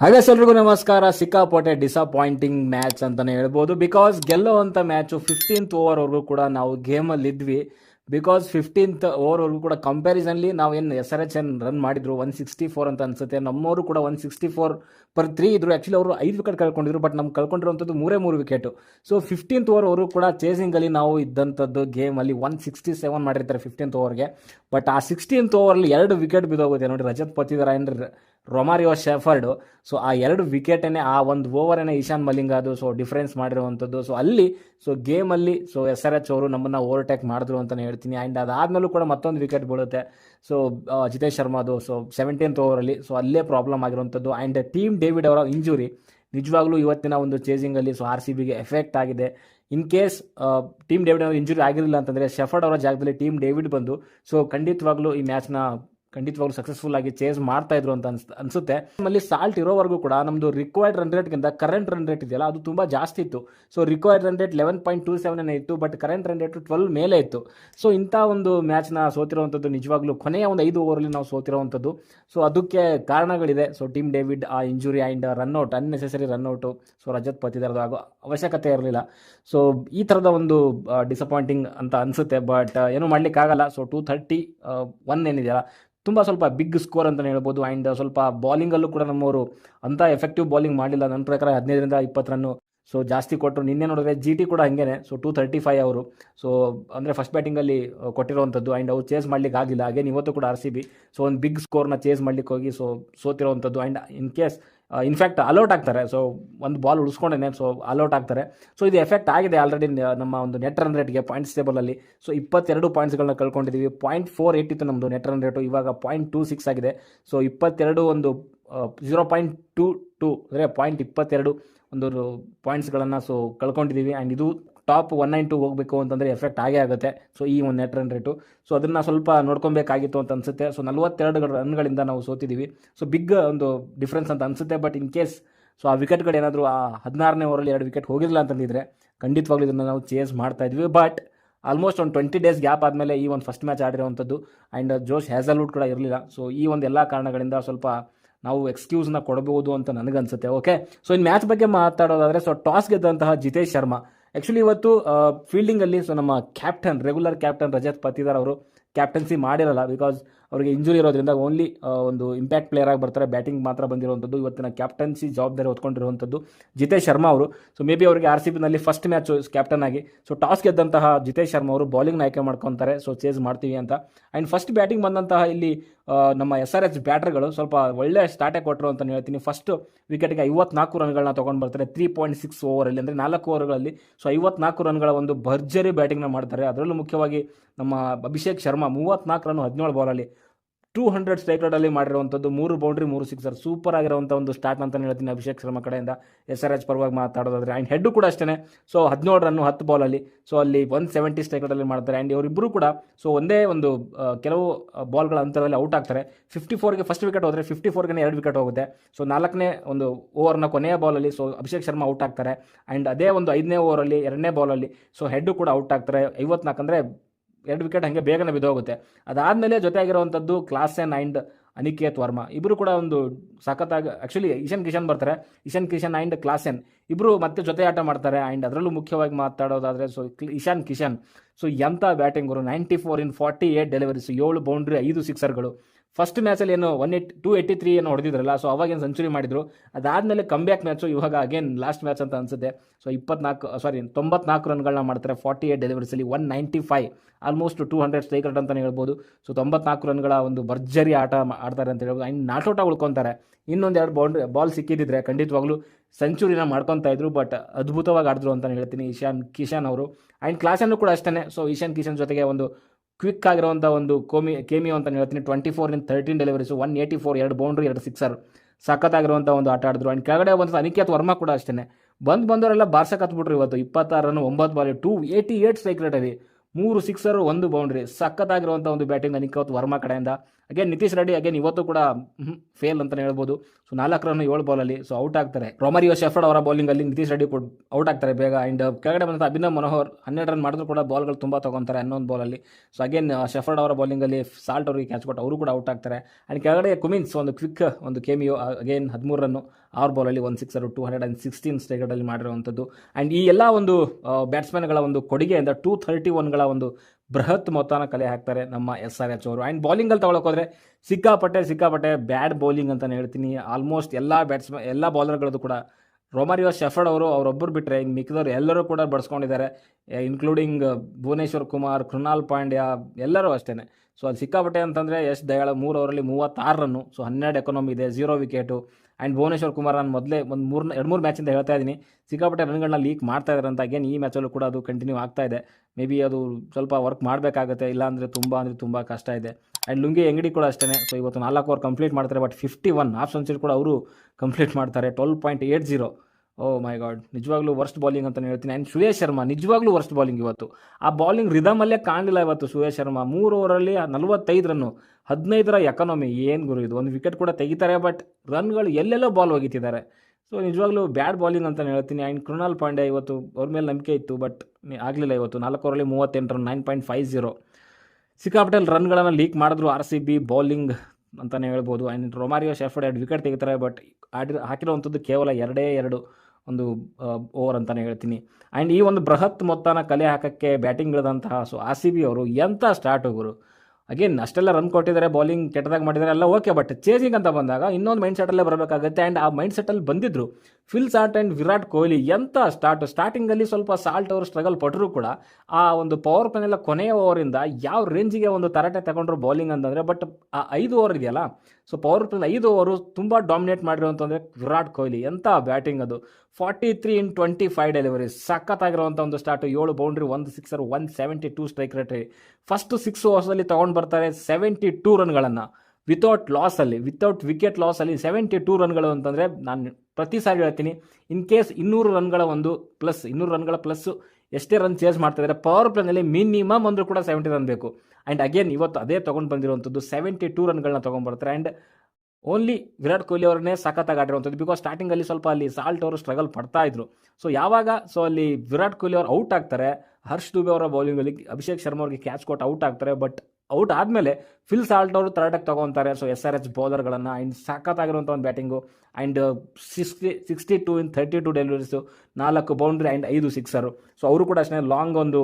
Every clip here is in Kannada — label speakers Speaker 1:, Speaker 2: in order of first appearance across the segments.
Speaker 1: ಹಾಗೆ ಎಲ್ರಿಗೂ ನಮಸ್ಕಾರ. ಸಿಕ್ಕಾಪಟ್ಟೆ ಡಿಸಪಾಯಿಂಟಿಂಗ್ ಮ್ಯಾಚ್ ಅಂತಾನೆ ಹೇಳ್ಬೋದು. ಬಿಕಾಸ್ ಗೆಲ್ಲುವಂಥ ಮ್ಯಾಚು ಫಿಫ್ಟೀನ್ತ್ ಓವರ್ವರೆಗೂ ಕೂಡ ನಾವು ಗೇಮಲ್ಲಿ ಇದ್ವಿ. ಬಿಕಾಸ್ ಫಿಫ್ಟೀನ್ತ್ ಓವರ್ವರೆಗೂ ಕೂಡ ಕಂಪ್ಯಾರಿಸನ್ಲಿ ನಾವು ಏನು ಎಸ್ ಆರ್ ಎಚ್ ಎನ್ ರನ್ ಮಾಡಿದ್ರು ಒನ್ ಸಿಕ್ಸ್ಟಿ ಫೋರ್ ಅಂತ ಅನ್ಸುತ್ತೆ. ನಮ್ಮವರು ಕೂಡ one sixty four per three ಇದ್ರು. ಆ್ಯಕ್ಚುಲಿ ಅವರು ಐದು ವಿಕೆಟ್ ಕಳ್ಕೊಂಡಿದ್ರು ಬಟ್ ನಮ್ಗೆ ಕಳ್ಕೊಂಡಿರುವಂಥದ್ದು ಮೂರೇ ಮೂರು ವಿಕೆಟು ಸೊ ಫಿಫ್ಟೀನ್ತ್ ಓವರ್ವರೆಗೂ ಕೂಡ ಚೇಸಿಂಗಲ್ಲಿ ನಾವು ಇದ್ದಂಥದ್ದು ಗೇಮಲ್ಲಿ ಒನ್ ಸಿಕ್ಸ್ಟಿ ಸೆವೆನ್ ಮಾಡಿರ್ತಾರೆ ಫಿಫ್ಟೀನ್ತ್ ಓವರ್ಗೆ ಬಟ್ ಆ ಸಿಕ್ಸ್ಟೀನ್ತ್ ಓವರಲ್ಲಿ ಎರಡು ವಿಕೆಟ್ ಬಿದ್ದೋಗುತ್ತೆ. ನೋಡಿ Rajat and Romario Shepherd. So ಆ ಎರಡು ವಿಕೆಟೇನೆ ಆ ಒಂದು ಓವರೇನೆ ಇಶಾನ್ ಮಲಿಂಗ ಅದು ಸೊ ಡಿಫ್ರೆನ್ಸ್ ಮಾಡಿರುವಂಥದ್ದು. ಸೊ ಅಲ್ಲಿ ಸೊ ಗೇಮಲ್ಲಿ ಸೊ ಎಸ್ ಆರ್ ಎಚ್ ಅವರು ನಮ್ಮನ್ನು ಓವರ್ಟೇಕ್ ಮಾಡಿದ್ರು ಅಂತಲೇ ಹೇಳ್ತೀನಿ. ಆ್ಯಂಡ್ ಅದಾದಮೇಲೂ ಕೂಡ ಮತ್ತೊಂದು ವಿಕೆಟ್ ಬೀಳುತ್ತೆ. ಸೊ ಜಿತೇಶ್ ಶರ್ಮಾದು ಸೊ ಸೆವೆಂಟೀನ್ತ್ ಓವರಲ್ಲಿ ಸೊ ಅಲ್ಲೇ ಪ್ರಾಬ್ಲಮ್ ಆಗಿರುವಂಥದ್ದು. ಆ್ಯಂಡ್ ಟೀಮ್ ಡೇವಿಡ್ ಅವರ ಇಂಜುರಿ ನಿಜವಾಗ್ಲೂ ಇವತ್ತಿನ ಒಂದು ಚೇಸಿಂಗಲ್ಲಿ ಸೊ ಆರ್ ಸಿ ಬಿಗೆ ಎಫೆಕ್ಟ್ ಆಗಿದೆ. ಇನ್ ಕೇಸ್ ಟೀಮ್ ಡೇವಿಡ್ ಅವರು ಇಂಜುರಿ ಆಗಿರಲಿಲ್ಲ ಅಂತಂದರೆ, ಶೆಫರ್ಡ್ ಅವರ ಜಾಗದಲ್ಲಿ ಟೀಮ್ ಡೇವಿಡ್ ಬಂದು ಸೊ ಖಂಡಿತವಾಗ್ಲೂ ಈ ಮ್ಯಾಚ್ನ ಖಂಡಿತವಾಗ್ಲೂ ಸಕ್ಸಸ್ಫುಲ್ ಆಗಿ ಚೇಸ್ ಮಾಡ್ತಾ ಇದ್ರು ಅಂತ ಅನ್ಸ್, ಅನ್ಸುತ್ತೆ. ನಮ್ಮಲ್ಲಿ ಸಾಲ್ಟ್ ಇರೋವರೆಗೂ ಕೂಡ ನಮ್ಮದು ರಿಕ್ವೈರ್ಡ್ ರನ್ ರೇಟ್ಗಿಂತ ಕರೆಂಟ್ ರನ್ ರೇಟ್ ಇದೆಯಲ್ಲ, ಅದು ತುಂಬ ಜಾಸ್ತಿ ಇತ್ತು. So required run rate eleven point two seven ಇತ್ತು but current run rate twelve ಮೇಲೆ ಇತ್ತು. ಸೊ ಇಂಥ ಒಂದು ಮ್ಯಾಚ್ನ ಸೋತಿರುವಂಥದ್ದು ನಿಜವಾಗ್ಲೂ ಕೊನೆಯ ಒಂದು ಐದು ಓವರಲ್ಲಿ ನಾವು ಸೋತಿರುವಂಥದ್ದು. ಸೊ ಅದಕ್ಕೆ ಕಾರಣಗಳಿದೆ. ಸೊ ಟೀಮ್ ಡೇವಿಡ್ ಆ injury and run out unnecessary run out so Rajat ಪತಿದಾರದು ಆಗೋ ಅವಶ್ಯಕತೆ ಇರಲಿಲ್ಲ. ಸೊ ಈ ಥರದ ಒಂದು ಡಿಸಪಾಯಿಂಟಿಂಗ್ ಅಂತ ಅನಿಸುತ್ತೆ. ಬಟ್ ಏನೂ ಮಾಡಲಿಕ್ಕಾಗಲ್ಲ. ಸೊ ಟೂ ಥರ್ಟಿ ಒನ್ ಏನಿದೆಯಲ್ಲ ತುಂಬ ಸ್ವಲ್ಪ ಬಿಗ್ ಸ್ಕೋರ್ ಅಂತಲೇ ಹೇಳ್ಬೋದು. ಆ್ಯಂಡ್ ಸ್ವಲ್ಪ ಬಾಲಿಂಗಲ್ಲೂ ಕೂಡ ನಮ್ಮವರು ಅಂಥ ಎಫೆಕ್ಟಿವ್ ಬಾಲಿಂಗ್ ಮಾಡಲಿಲ್ಲ ನನ್ನ ಪ್ರಕಾರ ಹದಿನೈದರಿಂದ ಇಪ್ಪತ್ತು ರನ್ನು ಸೊ ಜಾಸ್ತಿ ಕೊಟ್ಟರು ನಿನ್ನೆ ನೋಡಿದ್ರೆ ಜಿ ಟಿ ಕೂಡ ಹಂಗೇನೆ. ಸೊ ಟೂ ತರ್ಟಿ ಫೈವ್ ಅವರು. ಸೊ ಅಂದರೆ ಫಸ್ಟ್ ಬ್ಯಾಟಿಂಗಲ್ಲಿ ಕೊಟ್ಟಿರುವಂಥದ್ದು. ಆ್ಯಂಡ್ ಅವ್ರು ಚೇಸ್ ಮಾಡ್ಲಿಕ್ಕೆ ಆಗಿಲ್ಲ. ಹಾಗೇನು ಇವತ್ತು ಕೂಡ ಆರ್ ಸಿ ಬಿ ಸೊ ಒಂದು ಬಿಗ್ ಸ್ಕೋರ್ನ ಚೇಸ್ ಮಾಡ್ಲಿಕ್ಕೆ ಹೋಗಿ so ಸೋತಿರುವಂಥದ್ದು. And in case in fact all out ಆಗ್ತಾರೆ. ಸೊ ಒಂದು ಬಾಲ್ ಉಳಿಸ್ಕೊಂಡೇನೆ ಸೊ ಅಲೌಟ್ ಆಗ್ತಾರೆ. ಸೊ ಇದು ಎಫೆಕ್ಟ್ ಆಗಿದೆ ಆಲ್ರೆಡಿ ನಮ್ಮ ಒಂದು ನೆಟ್ ರನ್ ರೇಟ್ಗೆ ಪಾಯಿಂಟ್ಸ್ ಟೇಬಲಲ್ಲಿ ಸೊ ಇಪ್ಪತ್ತೆರಡು ಪಾಯಿಂಟ್ಸ್ಗಳನ್ನ ಕಳ್ಕೊಂಡಿದ್ದೀವಿ ಪಾಯಿಂಟ್ ಫೋರ್ ಏಟ್ ಇತ್ತು ನಮ್ಮದು ನೆಟ್ ರನ್ ರೇಟು ಇವಾಗ ಪಾಯಿಂಟ್ ಟೂ ಸಿಕ್ಸ್ ಆಗಿದೆ. ಸೊ ಇಪ್ಪತ್ತೆರಡು ಒಂದು ಝೀರೋ ಪಾಯಿಂಟ್ ಟೂ ಟೂ ಅಂದರೆ ಪಾಯಿಂಟ್ ಇಪ್ಪತ್ತೆರಡು ಒಂದು ಪಾಯಿಂಟ್ಸ್ಗಳನ್ನು ಸೊ ಕಳ್ಕೊಂಡಿದ್ದೀವಿ ಆ್ಯಂಡ್ ಇದು ಟಾಪ್ ಒನ್ ನೈನ್ ಟು ಹೋಗಬೇಕು ಅಂತಂದರೆ ಎಫೆಕ್ಟ್ ಆಗೇ ಆಗುತ್ತೆ. ಸೊ ಈ ಒಂದು ನೆಟ್ ರನ್ ರೇಟು ಸೊ ಅದನ್ನು ಸ್ವಲ್ಪ ನೋಡ್ಕೊಬೇಕಾಗಿತ್ತು ಅಂತ ಅನಿಸುತ್ತೆ. ಸೊ ನಲ್ವತ್ತೆರಡು ರನ್ಗಳಿಂದ ನಾವು ಸೋತಿದ್ದೀವಿ ಸೊ ಬಿಗ್ ಒಂದು ಡಿಫ್ರೆನ್ಸ್ ಅಂತ ಅನಿಸುತ್ತೆ. ಬಟ್ ಇನ್ ಕೇಸ್ ಸೊ ಆ ವಿಕೆಟ್ಗಳು ಏನಾದರೂ ಆ ಹದಿನಾರನೇ ಓವರಲ್ಲಿ ಎರಡು ವಿಕೆಟ್ ಹೋಗಿರಲಿಲ್ಲ ಅಂತಂದಿದ್ರೆ ಖಂಡಿತವಾಗ್ಲೂ ಇದನ್ನು ನಾವು ಚೇಸ್ ಮಾಡ್ತಾ ಇದ್ವಿ. ಬಟ್ ಆಲ್ಮೋಸ್ಟ್ ಒಂದು ಟ್ವೆಂಟಿ ಡೇಸ್ ಗ್ಯಾಪ್ ಆದಮೇಲೆ ಈ ಒಂದು ಫಸ್ಟ್ ಮ್ಯಾಚ್ ಆಡಿರುವಂಥದ್ದು ಆ್ಯಂಡ್ ಜೋಶ್ ಹ್ಯಾಸಲ್ವುಡ್ ಕೂಡ ಇರಲಿಲ್ಲ. ಸೊ ಈ ಒಂದು ಎಲ್ಲ ಕಾರಣಗಳಿಂದ ಸ್ವಲ್ಪ ನಾವು ಎಕ್ಸ್ಕ್ಯೂಸ್ನ ಕೊಡಬಹುದು ಅಂತ ನನಗನ್ಸುತ್ತೆ. ಓಕೆ ಸೊ ಇನ್ನು ಮ್ಯಾಚ್ ಬಗ್ಗೆ ಮಾತಾಡೋದಾದರೆ ಸೊ ಟಾಸ್ ಗೆದ್ದಂತಹ ಜಿತೇಶ್ ಶರ್ಮಾ. ಆ್ಯಕ್ಚುಲಿ ಇವತ್ತು ಫೀಲ್ಡಿಂಗಲ್ಲಿ ಸೊ ನಮ್ಮ captain regular captain Rajat Patidar ಅವರು ಕ್ಯಾಪ್ಟನ್ಸಿ ಮಾಡಿರಲ್ಲ ಬಿಕಾಸ್ ಅವರಿಗೆ ಇಂಜುರಿ ಇರೋದ್ರಿಂದ ಓನ್ಲಿ ಒಂದು ಇಂಪ್ಯಾಕ್ಟ್ ಪ್ಲೇಯರ್ ಆಗಿ ಬರ್ತಾರೆ ಬ್ಯಾಟಿಂಗ್ ಮಾತ್ರ ಬಂದಿರುವಂಥದ್ದು. ಇವತ್ತಿನ ಕ್ಯಾಪ್ಟನ್ಸಿ ಜವಾಬ್ದಾರಿ ಹೊತ್ಕೊಂಡಿರುವಂಥದ್ದು ಜಿತೇಶ್ ಶರ್ಮಾ ಅವರು. ಸೊ ಮೇ ಬಿ ಅವರಿಗೆ ಆರ್ ಸಿ ಬಿನಲ್ಲಿ ಫಸ್ಟ್ ಮ್ಯಾಚ್ ಕ್ಯಾಪ್ಟನ್ ಆಗಿ. ಸೊ ಟಾಸ್ ಗೆದ್ದಂತಹ ಜಿತೇಶ್ ಶರ್ಮಾ ಅವರು ಬೌಲಿಂಗ್ನ ಆಯ್ಕೆ ಮಾಡ್ಕೊತಾರೆ. ಸೊ ಚೇಸ್ ಮಾಡ್ತೀವಿ ಅಂತ. ಆ್ಯಂಡ್ ಫಸ್ಟ್ ಬ್ಯಾಟಿಂಗ್ ಬಂದಂತಹ ಇಲ್ಲಿ ನಮ್ಮ ಎಸ್ ಆರ್ ಎಚ್ ಬ್ಯಾಟರ್ಗಳು ಸ್ವಲ್ಪ ಒಳ್ಳೆ ಸ್ಟಾರ್ಟೇ ಕೊಟ್ಟರು ಅಂತ ಹೇಳ್ತೀನಿ. ಫಸ್ಟ್ ವಿಕೆಟ್ಗೆ ಐವತ್ನಾಲ್ಕು ರನ್ಗಳನ್ನ ತೊಗೊಂಡು ಬರ್ತಾರೆ. ತ್ರೀ ಪಾಯಿಂಟ್ ಸಿಕ್ಸ್ ಓವರಲ್ಲಿ ಅಂದರೆ ನಾಲ್ಕು ಓವರ್ಗಳಲ್ಲಿ ಸೊ ಐವತ್ನಾಲ್ಕು ರನ್ಗಳ ಒಂದು ಭರ್ಜರಿ ಬ್ಯಾಟಿಂಗ್ನ ಮಾಡ್ತಾರೆ. ಅದರಲ್ಲೂ ಮುಖ್ಯವಾಗಿ ನಮ್ಮ ಅಭಿಷೇಕ್ ಶರ್ಮಾ ಮೂವತ್ನಾಲ್ಕು ರನ್ ಹದಿನೇಳು ಬಾಲಲ್ಲಿ ಟೂ ಹಂಡ್ರೆಡ್ ಸ್ಟ್ರೈಕ್ ರೇಟಲ್ಲಿ ಮಾಡಿರುವಂಥದ್ದು ಮೂರು ಬೌಂಡ್ರಿ ಮೂರು ಸಿಕ್ಸರ್ ಸೂಪರ್ ಆಗಿರುವಂಥ ಒಂದು ಸ್ಟಾರ್ಟ್ ಅಂತಲೇ ಹೇಳ್ತೀನಿ ಅಭಿಷೇಕ್ ಶರ್ಮಾ ಕಡೆಯಿಂದ. ಎಸ್ ಆರ್ ಎಚ್ ಪರವಾಗಿ ಮಾತಾಡೋದಾದ್ರೆ ಆ್ಯಂಡ್ ಹೆಡ್ಡು ಕೂಡ ಅಷ್ಟೇ ಸೊ ಹದಿನೇಳು ರನ್ನು ಹತ್ತು ಬಾಲಲ್ಲಿ ಸೊ ಅಲ್ಲಿ ಒನ್ ಸೆವೆಂಟಿ ಸ್ಟ್ರೈಕ್ ರೇಟಲ್ಲಿ ಮಾಡ್ತಾರೆ. ಆ್ಯಂಡ್ ಇವರಿಬ್ಬರು ಕೂಡ ಸೊ ಒಂದೇ ಒಂದು ಕೆಲವು ಬಾಲ್ಗಳ ಅಂತರದಲ್ಲಿ ಔಟ್ ಆಗ್ತಾರೆ. ಫಿಫ್ಟಿ ಫೋರ್ಗೆ ಫಸ್ಟ್ ವಿಕೆಟ್ ಹೋದರೆ ಫಿಫ್ಟಿ ಫೋರ್ಗೆ ಎರಡು ವಿಕೆಟ್ ಹೋಗುತ್ತೆ. ಸೊ ನಾಲ್ಕನೇ ಒಂದು ಓವರ್ನ ಕೊನೆಯ ಬಾಲಲ್ಲಿ ಸೊ ಅಭಿಷೇಕ್ ಶರ್ಮಾ ಔಟ್ ಆಗ್ತಾರೆ. ಆ್ಯಂಡ್ ಅದೇ ಒಂದು ಐದನೇ ಓವರಲ್ಲಿ ಎರಡನೇ ಬಾಲಲ್ಲಿ ಸೊ ಹೆಡ್ಡು ಕೂಡ ಔಟ್ ಆಗ್ತಾರೆ. ಐವತ್ನಾಲ್ಕು ಅಂದರೆ ಎರಡು ವಿಕೆಟ್ ಹಂಗೆ ಬೇಗನೆ ಬಿದ್ದೋಗುತ್ತೆ. ಅದಾದಮೇಲೆ ಜೊತೆಯಾಗಿರುವಂಥದ್ದು ಕ್ಲಾಸೆನ್ ಆ್ಯಂಡ್ ಅನಿಕೇತ್ ವರ್ಮಾ. ಇಬ್ಬರು ಕೂಡ ಒಂದು ಸಖತ್ತಾಗಿ ಆ್ಯಕ್ಚುಲಿ ಇಶಾನ್ ಕಿಶನ್ ಬರ್ತಾರೆ. ಇಶಾನ್ ಕಿಶನ್ ಆ್ಯಂಡ್ ಕ್ಲಾಸೆನ್ ಇಬ್ಬರು ಮತ್ತೆ ಜೊತೆ ಆಟ ಮಾಡ್ತಾರೆ. ಆ್ಯಂಡ್ ಅದರಲ್ಲೂ ಮುಖ್ಯವಾಗಿ ಮಾತಾಡೋದಾದರೆ ಸೊ ಇಶಾನ್, ಕಿಶನ್. ಸೊ ಎಂಥ ಬ್ಯಾಟಿಂಗರು ninety four in forty eight deliveries ಏಳು ಬೌಂಡ್ರಿ ಐದು ಸಿಕ್ಸರ್ಗಳು ಫಸ್ಟ್ ಮ್ಯಾಚಲ್ಲಿ ಏನು one eight two eighty three ಏನು ಹೊಡೆದಿದ್ರಲ್ಲ ಸೊ ಅವಾಗೇನು ಸೆಂಚುರಿ ಮಾಡಿದ್ರು. ಅದಾದಮೇಲೆ ಬ್ಯಾಕ್ ಮ್ಯಾಚು ಇವಾಗ ಅಗೇನ್ ಲಾಸ್ಟ್ ಮ್ಯಾಚ್ ಅಂತ ಅನ್ಸುತ್ತೆ. ಸೊ ಇಪ್ಪತ್ನಾಲ್ಕು ಸಾರಿ ತೊಂಬತ್ನಾಲ್ಕು ರನ್ಗಳನ್ನ ಮಾಡ್ತಾರೆ forty eight ಡೆಲಿವರೀಸಲ್ಲಿ one ninety five almost two hundred strike rate ಅಂತಲೇ ಹೇಳ್ಬೋದು. ಸೊ ತೊಂಬತ್ನಾಲ್ಕು ರನ್ಗಳ ಒಂದು ಭರ್ಜರಿ ಆಟ ಆಡ್ತಾರೆ ಅಂತ ಹೇಳ್ಬೋದು. ಆ್ಯಂಡ್ ನಾಟೌಟ ಉಳ್ಕೊತಾರೆ. ಇನ್ನೊಂದು ಎರಡು ಬೌಂಡ್ರಿ ಬಾಲ್ ಸಿಕ್ಕಿದ್ರೆ ಖಂಡಿತವಾಗ್ಲೂ ಸೆಂಚುರಿನ ಮಾಡ್ಕೊತಾ ಇದ್ರು ಬಟ್ ಅದ್ಭುತವಾಗಿ ಆಡಿದ್ರು ಅಂತ ಹೇಳ್ತೀನಿ ಇಶಾನ್ ಕಿಶನ್ ಅವರು. ಆ್ಯಂಡ್ ಕ್ಲಾಸನ್ನು ಕೂಡ ಅಷ್ಟೇ ಸೊ ಇಶಾನ್ ಕಿಶನ್ ಜೊತೆಗೆ ಒಂದು ಕ್ವಿಕ್ ಆಗಿರುವಂಥ ಒಂದು ಕೋಮಿ ಕೇಮಿಯೋ ಅಂತ ಹೇಳ್ತೀನಿ. Twenty four in thirteen deliveries one eighty four ಎರಡು ಬೌಂಡ್ರಿ ಎರಡು ಸಿಕ್ಸರ್ ಸಖತ್ತಾಗಿರುವಂಥ ಒಂದು ಆಟ ಆಡಿದ್ರು. ಆ್ಯಂಡ್ ಕೆಳಗಡೆ ಬಂದ ಅನಿಕೇತ್ ವರ್ಮಾ ಕೂಡ ಅಷ್ಟೇ ಬಂದು ಬಂದವರೆಲ್ಲ ಬಾರ್ಸಕ್ಕೆ ಹತ್ಬಿಟ್ರು ಇವತ್ತು. ಇಪ್ಪತ್ತಾರನ್ನು ರನ್ ಒಂಬತ್ತು ಬಾರಿ ಟೂ ಏಯ್ಟಿ ಏಯ್ಟ್ ಸ್ಟ್ರೈಕ್ ರೇಟಲ್ಲಿ ಮೂರು ಸಿಕ್ಸರ್ ಒಂದು ಬೌಂಡ್ರಿ ಸಖತ್ತಾಗಿರುವಂಥ ಒಂದು ಬ್ಯಾಟಿಂಗ್ ಅನಿಕತ್ ವರ್ಮಾ ಕಡೆಯಿಂದ. ಅಗೇನ್ ನಿತೀಶ್ ರೆಡ್ಡಿ ಅಗೇನ್ ಇವತ್ತು ಕೂಡ ಫೇಲ್ ಅಂತಲೇ ಹೇಳ್ಬೋದು. ಸೊ ನಾಲ್ಕು ರನ್ ಏಳು ಬಾಲಲ್ಲಿ ಸೊ ಔಟ್ ಆಗ್ತಾರೆ. ರೊಮಾರಿಯೋ ಶೆಫರ್ಡ್ ಅವರ ಬೌಲಿಂಗಲ್ಲಿ ನಿತೀಶ್ ರೆಡ್ಡಿ ಕೂಡ ಔಟ್ ಆಗ್ತಾರೆ ಬೇಗ. ಆ್ಯಂಡ್ ಕೆಳಗಡೆ ಬಂದಂಥ ಅಭಿನವ್ ಮನೋಹರ್, ಹನ್ನೆರಡು ರನ್ ಮಾಡಿದ್ರು ಕೂಡ ಬಾಲ್ಗಳು ತುಂಬ ತೊಗೊತಾರೆ ಹನ್ನೊಂದು ಬಾಲಲ್ಲಿ ಸೊ ಅಗೇನ್ ಶೆಫರ್ಡ್ ಅವರ ಬೌಲಿಂಗಲ್ಲಿ ಸಾಲ್ಟ್ ಅವರಿಗೆ ಕ್ಯಾಚ್ ಕೊಟ್ಟು ಅವರು ಕೂಡ ಔಟ್ ಆಗ್ತಾರೆ. ಆ್ಯಂಡ್ ಕೆಳಗಡೆ ಕುಮಿನ್ಸ್ ಒಂದು ಕ್ವಿಕ್ ಒಂದು ಕೆಮಿಯೋ ಅಗೇನ್ ಹದಿಮೂರು ರನ್ನು ಆರು ಬಾಲಲ್ಲಿ ಒಂದು sixer two hundred and sixteen ಸ್ಟೇಗಡಲ್ಲಿ ಮಾಡಿರುವಂಥದ್ದು ಆ್ಯಂಡ್ ಈ ಎಲ್ಲ ಒಂದು ಬ್ಯಾಟ್ಸ್ಮನ್ಗಳ ಒಂದು ಕೊಡುಗೆಯಿಂದ ಟೂ ಥರ್ಟಿ ಒನ್ಗಳ ಒಂದು ಬೃಹತ್ ಮೊತ್ತನ ಕಲೆ ಹಾಕ್ತಾರೆ ನಮ್ಮ ಎಸ್ ಆರ್ ಎಚ್ ಅವರು. ಆ್ಯಂಡ್ ಬೌಲಿಂಗಲ್ಲಿ ತಗೊಳಕ್ ಹೋದ್ರೆ ಸಿಕ್ಕಾಪಟ್ಟೆ ಸಿಕ್ಕಾಪಟ್ಟೆ ಬ್ಯಾಡ್ ಬೌಲಿಂಗ್ ಅಂತಲೇ ಹೇಳ್ತೀನಿ. ಆಲ್ಮೋಸ್ಟ್ ಎಲ್ಲ ಬ್ಯಾಟ್ಸ್ಮನ್ ಎಲ್ಲ ಬೌಲರ್ಗಳದ್ದು ಕೂಡ ರೊಮಾರಿಯೋ ಶೆಫರ್ಡ್ ಅವರು ಅವರೊಬ್ಬರು ಬಿಟ್ಟರೆ ಇನ್ನು ಮಿಕ್ಕಿದವರು ಎಲ್ಲರೂ ಕೂಡ ಬಡ್ಸ್ಕೊಂಡಿದ್ದಾರೆ. ಇನ್ಕ್ಲೂಡಿಂಗ್ ಭುವನೇಶ್ವರ್ ಕುಮಾರ್, ಕೃಣಾಲ್ ಪಾಂಡ್ಯ ಎಲ್ಲರೂ ಅಷ್ಟೇ ಸೊ ಅದು ಸಿಕ್ಕಾಪಟ್ಟೆ ಅಂತಂದರೆ ಎಷ್ಟು ದಯಾಳ ಮೂರು ಓವರಲ್ಲಿ ಮೂವತ್ತಾರು ರನ್ನು ಸೊ ಹನ್ನೆರಡು ಎಕನಾಮಿ ಇದೆ zero wicket and Bhuvneshwar Kumar ನಾನು ಮೊದಲೇ ಒಂದು ಮೂರು ಎರಡು ಮೂರು ಮ್ಯಾಚಿಂದ ಹೇಳ್ತಾ ಇದ್ದೀನಿ. ಸಿಕ್ಕಾಪಟ್ಟೆ ರನ್ಗಳನ್ನ ಲೀಕ್ ಮಾಡ್ತಾ ಇದ್ದಾರೆ ಅಂತ. ಅಗೇನ್ ಈ ಮ್ಯಾಚಲ್ಲೂ ಕೂಡ ಅದು ಕಂಟಿನ್ಯೂ ಆಗ್ತಾ ಇದೆ. ಮೇ ಬಿ ಅದು ಸ್ವಲ್ಪ ವರ್ಕ್ ಮಾಡಬೇಕಾಗುತ್ತೆ. ಇಲ್ಲಾಂದರೆ ತುಂಬ ಅಂದರೆ ತುಂಬ ಕಷ್ಟ ಇದೆ. ಆ್ಯಂಡ್ ಲುಂಗಿ ಅಂಗಡಿ ಕೂಡ ಅಷ್ಟೇ ಸೊ ಇವತ್ತು ನಾಲ್ಕು ಓವರ್ ಕಂಪ್ಲೀಟ್ ಮಾಡ್ತಾರೆ. But fifty one half century ಕೂಡ ಅವರು ಕಂಪ್ಲೀಟ್ ಮಾಡ್ತಾರೆ. Twelve point eight zero oh my God, ನಿಜವಾಗ್ಲೂ ವರ್ಸ್ಟ್ ಬೌಲಿಂಗ್ ಅಂತ ಹೇಳ್ತೀನಿ. ಆ್ಯಂಡ್ ಸುಯೇಶ್ ಶರ್ಮಾ, ನಿಜವಾಗ್ಲೂ ವರ್ಸ್ಟ್ ಬೌಲಿಂಗ್ ಇವತ್ತು. ಆ ಬಾಲಿಂಗ್ ರಿದಮಲ್ಲೇ ಕಾಣಲಿಲ್ಲ ಇವತ್ತು ಸುಯೇಶ್ ಶರ್ಮಾ. ಮೂರು ಓವರಲ್ಲಿ ನಲವತ್ತೈದು ರನ್ನು ಹದಿನೈದರ ಎಕನಾಮಿ ಏನು ಗುರು ಇದು? ಒಂದು ವಿಕೆಟ್ ಕೂಡ ತೆಗಿತಾರೆ ಬಟ್ ರನ್ಗಳು ಎಲ್ಲೆಲ್ಲೋ ಬಾಲ್ ಒಗಿತಿದ್ದಾರೆ ಸೊ ನಿಜವಾಗ್ಲೂ ಬ್ಯಾಡ್ ಬಾಲಿಂಗ್ ಅಂತ ಹೇಳ್ತೀನಿ. ಆ್ಯಂಡ್ ಕೃಣಾಲ್ ಪಾಂಡೆ ಇವತ್ತು ಅವ್ರ ಮೇಲೆ ನಂಬಿಕೆ ಇತ್ತು ಬಟ್ ಆಗಲಿಲ್ಲ ಇವತ್ತು. ನಾಲ್ಕು ಓವರಲ್ಲಿ ಮೂವತ್ತೆಂಟು run nine point five zero ಸಿಕ್ಕಾಪಟ್ಟೆ ರನ್ಗಳನ್ನು ಲೀಕ್ ಮಾಡಿದ್ರು ಆರ್ ಸಿ ಬಿ ಬೌಲಿಂಗ್ ಅಂತಲೇ ಹೇಳ್ಬೋದು. ಆ್ಯಂಡ್ ರೊಮಾರಿಯೋ ಶೆಫರ್ಡ್ ಎರಡು ವಿಕೆಟ್ ತೆಗಿತಾರೆ ಬಟ್ ಆಡಿ ಹಾಕಿರುವಂಥದ್ದು ಕೇವಲ ಎರಡೇ ಎರಡು. ಒಂದು ಓವರ್ ಅಂತಲೇ ಹೇಳ್ತೀನಿ. ಆ್ಯಂಡ್ ಈ ಒಂದು ಬೃಹತ್ ಮೊತ್ತನ ಕಲೆ ಹಾಕೋಕ್ಕೆ ಬ್ಯಾಟಿಂಗ್ ಇಳಿದಂತಹ ಸೊ, ಆರ್ ಸಿ ಬಿ ಅವರು ಎಂಥ ಸ್ಟಾರ್ಟ್ ಹೋಗರು ಅಗೇನ್ ಅಷ್ಟೆಲ್ಲ ರನ್ ಕೊಟ್ಟಿದ್ದಾರೆ ಬೌಲಿಂಗ್ ಕೆಟ್ಟದಾಗ ಮಾಡಿದ್ದಾರೆ, ಎಲ್ಲ ಓಕೆ ಬಟ್ ಚೇಸಿಂಗ್ ಅಂತ ಬಂದಾಗ ಇನ್ನೊಂದು ಮೈಂಡ್ ಸೆಟ್ಟಲ್ಲೇ ಬರಬೇಕಾಗುತ್ತೆ. ಆ್ಯಂಡ್ ಆ ಮೈಂಡ್ ಸೆಟ್ಟಲ್ಲಿ ಬಂದಿದ್ರು Phil Salt and Virat Kohli ಎಂಥ ಸ್ಟಾರ್ಟ್ ಸ್ಟಾರ್ಟಿಂಗಲ್ಲಿ ಸ್ವಲ್ಪ ಸಾಲ್ಟ್ ಅವರು ಸ್ಟ್ರಗಲ್ ಪಟ್ಟರು ಕೂಡ ಆ ಒಂದು ಪವರ್ ಪ್ಲೇನೆಲ್ಲ ಕೊನೆಯ ಓವರಿಂದ ಯಾವ ರೇಂಜಿಗೆ ಒಂದು ತರಾಟೆ ತಗೊಂಡ್ರು ಬೌಲಿಂಗ್ ಅಂತಂದರೆ ಬಟ್ ಆ ಐದು ಓವರ್ ಇದೆಯಲ್ಲ ಸೊ ಪವರ್ ಪ್ಲೇನ್ ಐದು ಓವರು ತುಂಬ ಡಾಮಿನೇಟ್ ಮಾಡಿರುವಂತಂದರೆ ವಿರಾಟ್ ಕೊಹ್ಲಿ. ಎಂಥ ಬ್ಯಾಟಿಂಗ್ ಅದು? Forty three in twenty five delivery ಸಖತ್ತಾಗಿರುವಂಥ ಒಂದು ಸ್ಟಾರ್ಟ್ ಏಳು ಬೌಂಡ್ರಿ ಒಂದು sixer one seventy two strike rate first six ಓವರ್ಸಲ್ಲಿ ತೊಗೊಂಡು ಬರ್ತಾರೆ ಸೆವೆಂಟಿ ಟೂ ರನ್ಗಳನ್ನು ವಿತೌಟ್ ಲಾಸಲ್ಲಿ ವಿತೌಟ್ ವಿಕೆಟ್ ಲಾಸಲ್ಲಿ ಸೆವೆಂಟಿ ಟೂ ರನ್ಗಳು ಅಂತಂದರೆ ನಾನು ಪ್ರತಿ ಸಾರಿ ಹೇಳ್ತೀನಿ ಇನ್ ಕೇಸ್ ಇನ್ನೂರು ರನ್ಗಳ ಒಂದು ಪ್ಲಸ್ ಇನ್ನೂರು ರನ್ಗಳ ಪ್ಲಸ್ಸು ಎಷ್ಟೇ ರನ್ ಚೇಸ್ ಮಾಡ್ತಿದ್ದಾರೆ ಪವರ್ ಪ್ಲೇನಲ್ಲಿ ಮಿನಿಮಮ್ ಅಂದರೂ ಕೂಡ ಸೆವೆಂಟಿ ರನ್ ಬೇಕು. ಆ್ಯಂಡ್ ಅಗೇನ್ ಇವತ್ತು ಅದೇ ತೊಗೊಂಡು ಬಂದಿರುವಂಥದ್ದು ಸೆವೆಂಟಿ ಟೂ ರನ್ಗಳನ್ನ ತೊಗೊಂಡ್ಬರ್ತಾರೆ ಆ್ಯಂಡ್ ಓನ್ಲಿ ವಿರಾಟ್ ಕೊಹ್ಲಿ ಅವರನ್ನೇ ಸಖತ್ತಾಗಿ ಆಡಿರುವಂಥದ್ದು ಬಿಕಾಸ್ ಸ್ಟಾರ್ಟಿಂಗಲ್ಲಿ ಸ್ವಲ್ಪ ಅಲ್ಲಿ ಸಾಲ್ಟ್ ಅವರು ಸ್ಟ್ರಗಲ್ ಪಡ್ತಾ ಇದ್ರು. ಸೊ ಯಾವಾಗ? ಸೊ ಅಲ್ಲಿ ವಿರಾಟ್ ಕೊಹ್ಲಿ ಅವರು ಔಟ್ ಆಗ್ತಾರೆ. ಹರ್ಷ್ ದುಬೆ ಅವರ ಬೌಲಿಂಗಲ್ಲಿ ಅಭಿಷೇಕ್ ಶರ್ಮಾ ಅವ್ರಿಗೆ ಕ್ಯಾಚ್ ಕೊಟ್ಟು ಔಟ್ ಆಗ್ತಾರೆ. ಬಟ್ ಔಟ್ ಆದಮೇಲೆ ಫಿಲ್ ಸಾಲ್ಟ್ ಅವರು ತರ್ಡಕ್ಕೆ ತೊಗೊತಾರೆ. ಸೊ ಎಸ್ ಆರ್ ಎಚ್ ಬೌಲರ್ಗಳನ್ನು ಆ್ಯಂಡ್ ಸಖತ್ತಾಗಿರುವಂಥ ಒಂದು batting and sixty sixty two in thirty two deliveries ನಾಲ್ಕು ಬೌಂಡ್ರಿ ಆ್ಯಂಡ್ ಐದು ಸಿಕ್ಸರು ಸೊ ಅವರು ಕೂಡ ಅಷ್ಟೇ ಲಾಂಗ್ ಒಂದು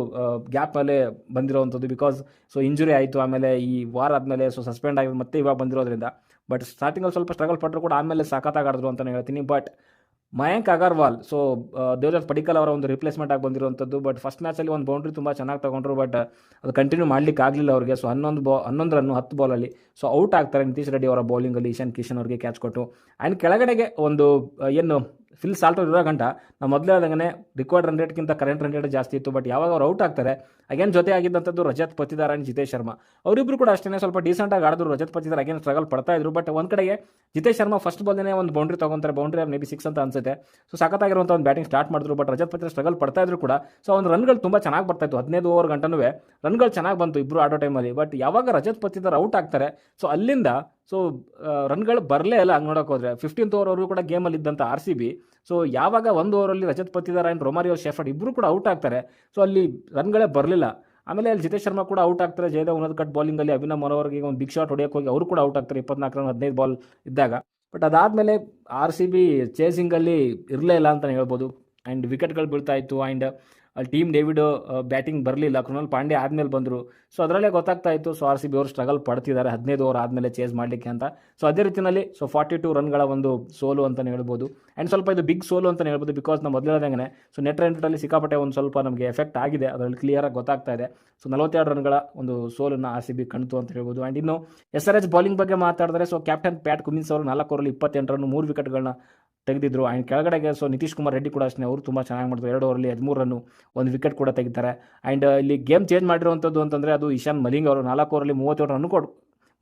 Speaker 1: ಗ್ಯಾಪ್ ಮೇಲೆ ಬಂದಿರೋವಂಥದ್ದು ಬಿಕಾಸ್ ಸೊ ಇಂಜುರಿ ಆಯಿತು. ಆಮೇಲೆ ಈ ವಾರ ಆದಮೇಲೆ ಸೊ ಸಸ್ಪೆಂಡ್ ಆಗಿ ಮತ್ತೆ ಇವಾಗ ಬಂದಿರೋದ್ರಿಂದ. ಬಟ್ ಸ್ಟಾರ್ಟಿಂಗಲ್ಲಿ ಸ್ವಲ್ಪ ಸ್ಟ್ರಗಲ್ ಪಟ್ಟರು ಕೂಡ ಆಮೇಲೆ ಸಖತ್ತಾಗಿ ಆಡಿದ್ರು ಅಂತಲೇ ಹೇಳ್ತೀನಿ. ಬಟ್ ಮಯಾಂಕ್ ಅಗರ್ವಾಲ್. ಸೊ ದೇವರಾಜ್ ಪಡಿಕಲ್ ಅವರ ಒಂದು ರಿಪ್ಲೇಸ್ಮೆಂಟ್ ಆಗಿ ಬಂದಿರುವಂಥದ್ದು ಬಟ್ ಫಸ್ಟ್ ಮ್ಯಾಚಲ್ಲಿ ಒಂದು ಬೌಂಡ್ರಿ ತುಂಬ ಚೆನ್ನಾಗಿ ತಗೊಂಡ್ರು ಬಟ್ ಅದು ಕಂಟಿನ್ಯೂ ಮಾಡ್ಲಿಕ್ಕೆ ಆಗಲಿಲ್ಲ ಅವರಿಗೆ. ಸೊ ಹನ್ನೊಂದು ಬಾ ಹನ್ನೊಂದು ರನ್ನು ಹತ್ತು ಬಾಲಲ್ಲಿ ಸೊ ಔಟ್ ಆಗ್ತಾರೆ ನಿತೀಶ್ ರೆಡ್ಡಿ ಅವರ ಬೌಲಿಂಗಲ್ಲಿ ಇಶಾನ್ ಕಿಶನ್ ಅವರಿಗೆ ಕ್ಯಾಚ್ ಕೊಟ್ಟು. ಆ್ಯಂಡ್ ಕೆಳಗಡೆಗೆ ಒಂದು ಏನು ಫಿಲ್ ಸಾಲ್ಟರ್ ಇರೋ ಗಂಟ ನಾವು ಮೊದಲೇ ಆದಂಗೆ ರಿಕ್ವೈರ್ಡ್ ರನ್ ರೇಟ್ಗಿಂತ ಕರೆಂಟ್ ರನ್ ರೇಟ್ ಜಾಸ್ತಿ ಇತ್ತು ಬಟ್ ಯಾವಾಗ ಅವ್ರು ಔಟ್ ಆಗ್ತಾರೆ ಅಗೇನ್ ಜೊತೆ ಆಗಿದ್ದಂಥದ್ದು ರಜತ್ ಪತಿದಾರ್ ಆ್ಯಂಡ್ ಜಿತೇಶ್ ಶರ್ಮಾ. ಅವರಿಬ್ಬರು ಕೂಡ ಅಷ್ಟೇ ಸ್ವಲ್ಪ ಡೀಸೆಂಟಾಗಿ ಆಡಿದ್ರು. ರಜತ್ ಪತಿದಾರ್ ಅಗೇನ್ ಸ್ಟ್ರಗಲ್ ಪಡ್ತಾ ಇದ್ರು. ಬಟ್ ಒಂದು ಕಡೆಗೆ ಜಿತೇಶ್ ಶರ್ಮಾ ಫಸ್ಟ್ ಬಾಲ್ನೇ ಒಂದು ಬೌಂಡ್ರಿ ತಗೊಂತಾರೆ. ಬೌಂಡ್ರಿ ಮೇ ಬಿ ಸಿಕ್ಸ್ ಅಂತ ಅನ್ಸುತ್ತೆ. ಸೊ ಸಖತ್ತಾಗಿರುವಂಥ ಒಂದು ಬ್ಯಾಟಿಂಗ್ ಸ್ಟಾರ್ಟ್ ಮಾಡಿದ್ರು. ಬಟ್ ರಜತ್ ಪತಿದಾರ್ ಸ್ಟ್ರಗಲ್ ಪಡ್ತಾ ಇದ್ರು ಕೂಡ. ಸೊ ಒಂದು ರನ್ಗಳು ತುಂಬ ಚೆನ್ನಾಗಿ ಬರ್ತಾ ಇತ್ತು. ಹದಿನೈದು ಓವರ್ ಗಂಟನೂ ರನ್ಗಳು ಚೆನ್ನಾಗಿ ಬಂತು ಇಬ್ಬರು ಆಡೋ ಟೈಮಲ್ಲಿ ಬಟ್ ಯಾವಾಗ ರಜತ್ ಪತಿದಾರ್ ಔಟ್ ಆಗ್ತಾರೆ ಸೊ ಅಲ್ಲಿಂದ ಸೊ ರನ್ಗಳು ಬರಲೇ ಇಲ್ಲ. ಹಂಗೆ ನೋಡೋಕೆ ಹೋದ್ರೆ. ಫಿಫ್ಟೀನ್ತ್ ಓವರ್ವರೆಗೂ ಕೂಡ ಗೇಮಲ್ಲಿ ಇದ್ದಂಥ ಆರ್ ಸಿ ಬಿ ಸೊ ಯಾವಾಗ ಒಂದು ಓವರಲ್ಲಿ Rajat Patidar and Romario Shepherd ಇಬ್ಬರು ಕೂಡ ಔಟ್ ಆಗ್ತಾರೆ. ಸೊ ಅಲ್ಲಿ ರನ್ಗಳೇ ಬರಲಿಲ್ಲ. ಆಮೇಲೆ ಅಲ್ಲಿ ಜಿತೇಶ್ ಶರ್ಮಾ ಕೂಡ ಔಟ್ ಆಗ್ತಾರೆ. ಜಯದೇವ್ ಉನ್ನತ್ ಕಟ್ ಬೌಲಿಂಗಲ್ಲಿ ಅಭಿನವ್ ಮನೋಹರ್ಗೆ ಒಂದು ಬಿಗ್ ಶಾಟ್ ಹೊಡೆಯೋಕೆ ಹೋಗಿ ಅವರು ಕೂಡ ಔಟ್ ಆಗ್ತಾರೆ ಇಪ್ಪತ್ನಾಲ್ಕು ರನ್, ಹದಿನೈದು ಬಾಲ್ ಇದ್ದಾಗ. ಬಟ್ ಅದಾದಮೇಲೆ ಆರ್ ಸಿ ಬಿ ಚೇಸಿಂಗಲ್ಲಿ ಇರಲೇ ಇಲ್ಲ ಅಂತಲೇ ಹೇಳ್ಬೋದು. ಆ್ಯಂಡ್ ವಿಕೆಟ್ಗಳು ಬೀಳ್ತಾ ಇತ್ತು. ಆ್ಯಂಡ್ ಅಲ್ಲಿ ಟೀಮ್ ಡೇವಿಡ್ ಬ್ಯಾಟಿಂಗ್ ಬರಲಿಲ್ಲ, ಕೃಣಾಲ್ ಪಾಂಡೆ ಆದಮೇಲೆ ಬಂದರು. ಸೊ ಅದರಲ್ಲೇ ಗೊತ್ತಾಗ್ತಾ ಇತ್ತು ಸೊ ಆರ್ ಸಿ ಬಿ ಅವರು ಸ್ಟ್ರಗಲ್ ಪಡ್ತಿದ್ದಾರೆ, ಹದಿನೈದು ಓವರ್ ಆದಮೇಲೆ ಚೇಸ್ ಮಾಡಲಿಕ್ಕೆ ಅಂತ. ಸೊ ಅದೇ ರೀತಿಯಲ್ಲಿ ಸೊ ಫಾರ್ಟಿ ಟು ರನ್ಗಳ ಒಂದು ಸೋಲು ಅಂತಲೇ ಹೇಳ್ಬೋದು. ಆ್ಯಂಡ್ ಸ್ವಲ್ಪ ಇದು ಬಿಗ್ ಸೋಲು ಅಂತಲೇ ಹೇಳ್ಬೋದು ಬಿಕಾಸ್ ನಾವು ಮೊದಲೇ ಹೇಳ್ದಂಗೆ ಸೊ ನೆಟ್ ರೇಟಲ್ಲಿ ಸಿಕ್ಕಾಪಟ್ಟೆ ಒಂದು ಸ್ವಲ್ಪ ನಮಗೆ ಎಫೆಕ್ಟ್ ಆಗಿದೆ, ಅದರಲ್ಲಿ ಕ್ಲಿಯರಾಗಿ ಗೊತ್ತಾಗ್ತಾ ಇದೆ. ಸೊ ನಲವತ್ತೆರಡು ರನ್ಗಳ ಒಂದು ಸೋಲನ್ನು ಆರ್ ಸಿ ಬಿ ಕಣ್ತು ಅಂತ ಹೇಳ್ಬೋದು. ಆ್ಯಂಡ್ ಇನ್ನು ಎಸ್ ಆರ್ ಎಚ್ ಬೌಲಿಂಗ್ ಬಗ್ಗೆ ಮಾತಾಡಿದ್ರೆ ಸೊ ಕ್ಯಾಪ್ಟನ್ ಪ್ಯಾಟ್ ಕುಮಿನ್ಸ್ ಅವರು ನಾಲ್ಕು ಓವರಲ್ಲಿ ಇಪ್ಪತ್ತೆಂಟು ರನ್ ಮೂರು ವಿಕೆಟ್ಗಳನ್ನ ತೆಗೆದಿದ್ರು. ಆ್ಯಂಡ್ ಕೆಳಗಡೆಗೆ ಸೊ ನಿತೀಶ್ ಕುಮಾರ್ ರೆಡ್ಡಿ ಕೂಡ ಅಷ್ಟೇ, ಅವರು ತುಂಬ ಚೆನ್ನಾಗಿ ಮಾಡಿದ್ರು ಎರಡು ಓವರಲ್ಲಿ ಹದಿಮೂರು ರನ್ನು ಒಂದು ವಿಕೆಟ್ ಕೂಡ ತೆಗಿತಾರೆ ಆ್ಯಂಡ್ ಇಲ್ಲಿ ಗೇಮ್ ಚೇಂಜ್ ಮಾಡಿರುವಂಥದ್ದು ಅಂತಂದರೆ ಅದು ಇಶಾನ್ ಮಲಿಂಗ್ ಅವರು ನಾಲ್ಕು ಓವರಲ್ಲಿ ಮೂವತ್ತೇಳು ರನ್ ಕೊಡ್,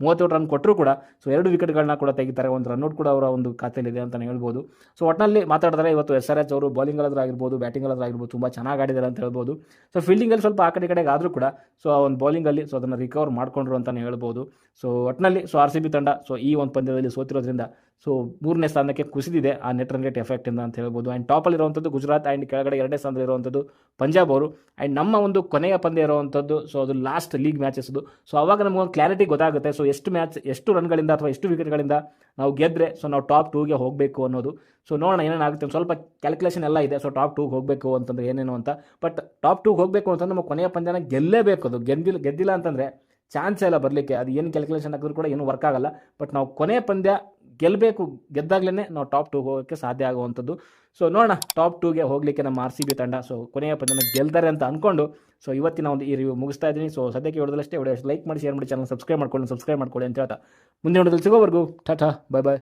Speaker 1: ಮೂವತ್ತೇಳು ರನ್ ಕೊಟ್ಟರು ಕೂಡ ಸೊ ಎರಡು ವಿಕೆಟ್ಗಳನ್ನ ಕೂಡ ತೆಗಿತಾರೆ ಒಂದು ರನ್ಔಟ್ ಕೂಡ ಅವರ ಒಂದು ಖಾತೆಯಲ್ಲಿದೆ ಅಂತಲೇ ಹೇಳ್ಬೋದು. ಸೊ ಒಟ್ಟಿನಲ್ಲಿ ಮಾತಾಡಿದ್ರೆ ಇವತ್ತು ಎಸ್ ಆರ್ ಎಚ್ ಅವರು ಬೌಲಿಂಗ್ ಆಗಿರ್ಬೋದು ಬ್ಯಾಟಿಂಗ್ ಆಗಿರ್ಬೋದು, ತುಂಬ ಚೆನ್ನಾಗಿ ಆಡಿದ್ದಾರೆ ಅಂತ ಹೇಳ್ಬೋದು. ಸೊ ಫೀಲ್ಡಿಂಗಲ್ಲಿ ಸ್ವಲ್ಪ ಆ ಕಡೆ ಕಡೆಗೆ ಆದರೂ ಕೂಡ ಸೊ ಆ ಒಂದು ಬೌಲಿಂಗಲ್ಲಿ ಸೊ ಅದನ್ನು ರಿಕವರ್ ಮಾಡಿಕೊಂಡ್ರು ಅಂತಲೇ ಹೇಳ್ಬೋದು. ಸೊ ಒಟ್ಟಿನಲ್ಲಿ ಸೊ ಆರ್ ಸಿ ಬಿ ತಂಡ ಸೊ ಈ ಒಂದು ಪಂದ್ಯದಲ್ಲಿ ಸೋತಿರೋದ್ರಿಂದ ಸೊ ಮೂರನೇ ಸ್ಥಾನಕ್ಕೆ ಕುಸಿದಿದೆ ಆ ನೆಟ್ ರನ್ ರೇಟ್ ಎಫೆಕ್ಟಿಂದ ಅಂತ ಹೇಳ್ಬೋದು. ಆ್ಯಂಡ್ ಟಾಪಲ್ಲಿರುವಂಥದ್ದು ಗುಜರಾತ್ ಆ್ಯಂಡ್ ಕೆಳಗಡೆ ಎರಡನೇ ಸ್ಥಾನದಲ್ಲಿ ಇರುವಂಥದ್ದು ಪಂಜಾಬ್ ಅವರು. ಆ್ಯಂಡ್ ನಮ್ಮ ಒಂದು ಕೊನೆಯ ಪಂದ್ಯ ಇರುವಂಥದ್ದು ಸೊ ಅದು ಲಾಸ್ಟ್ ಲೀಗ್ ಮ್ಯಾಚಸ್ ಅದು ಸೊ ಅವಾಗ ನಮಗೊಂದು ಕ್ಲಾರಿಟಿ ಗೊತ್ತಾಗುತ್ತೆ. ಸೊ ಎಷ್ಟು ಮ್ಯಾಚ್ ಎಷ್ಟು ರನ್ಗಳಿಂದ ಅಥವಾ ಎಷ್ಟು ವಿಕೆಟ್ಗಳಿಂದ ನಾವು ಗೆದ್ದರೆ ಸೊ ನಾವು ಟಾಪ್ ಟೂಗೆ ಹೋಗಬೇಕು ಅನ್ನೋದು. ಸೊ ನೋಡೋಣ ಏನೇನಾಗುತ್ತೆ. ಒಂದು ಸ್ವಲ್ಪ ಕ್ಯಾಲ್ಕುಲೇಷನ್ ಎಲ್ಲ ಇದೆ. ಸೊ ಟಾಪ್ ಟೂಗೆ ಹೋಗಬೇಕು ಅಂತಂದ್ರೆ ಏನೇನು ಅಂತ. ಬಟ್ ಟಾಪ್ ಟೂಗೆ ಹೋಗಬೇಕು ಅಂತಂದ್ರೆ ನಮ್ಮ ಕೊನೆಯ ಪಂದ್ಯನ ಗೆಲ್ಲೇಬೇಕು ಅದು. ಗೆದ್ದಿಲ್ಲ ಗೆದ್ದಿಲ್ಲ ಅಂತಂದರೆ ಚಾನ್ಸೇ ಇಲ್ಲ ಬರಲಿಕ್ಕೆ, ಅದು ಏನು ಕ್ಯಾಲ್ಕುಲೇಷನ್ ಹಾಕಿದ್ರು ಕೂಡ ಏನು ವರ್ಕ್ ಆಗಲ್ಲ. ಬಟ್ ನಾವು ಕೊನೆಯ ಪಂದ್ಯ ಗೆಲ್ಲಬೇಕು ಗೆದ್ದಾಗ್ಲೇ ನಾವು ಟಾಪ್ ಟೂಗೆ ಹೋಗೋಕ್ಕೆ ಸಾಧ್ಯ ಆಗುವಂಥದ್ದು. ಸೊ ನೋಡೋಣ ಟಾಪ್ ಟೂಗೆ ಹೋಗಲಿಕ್ಕೆ ನಮ್ಮ ಆರ್ ಸಿ ಬಿ ತಂಡ ಸೊ ಕೊನೆಯ ಪಂದ್ಯನ ಗೆಲ್ತಾರೆ ಅಂತ ಅಂದ್ಕೊಂಡು ಸೊ ಇವತ್ತಿನ ಒಂದು ಈ ರಿವ್ಯೂ ಮುಗಿಸ್ತಾ ಇದ್ದೀನಿ. ಸೊ ಸದ್ಯಕ್ಕೆ ಹೇಳೋದಲ್ಲಷ್ಟೇ ವಿಡಿಯೋ ಲೈಕ್ ಮಾಡಿ ಶೇರ್ ಮಾಡಿ ಚಾನಲ್ ಸಬ್ಸ್ಕ್ರೈಬ್ ಮಾಡ್ಕೊಂಡು ಸಬ್ಸ್ಕ್ರೈಬ್ ಮಾಡ್ಕೊಳ್ಳಿ ಅಂತ ಹೇಳ್ತಾ. ಮುಂದಿನ ವಿಡಿಯೋದಲ್ಲಿ ಸಿಗೋವರೆಗೂ, ಟಾಟಾ ಬೈ ಬಾಯ್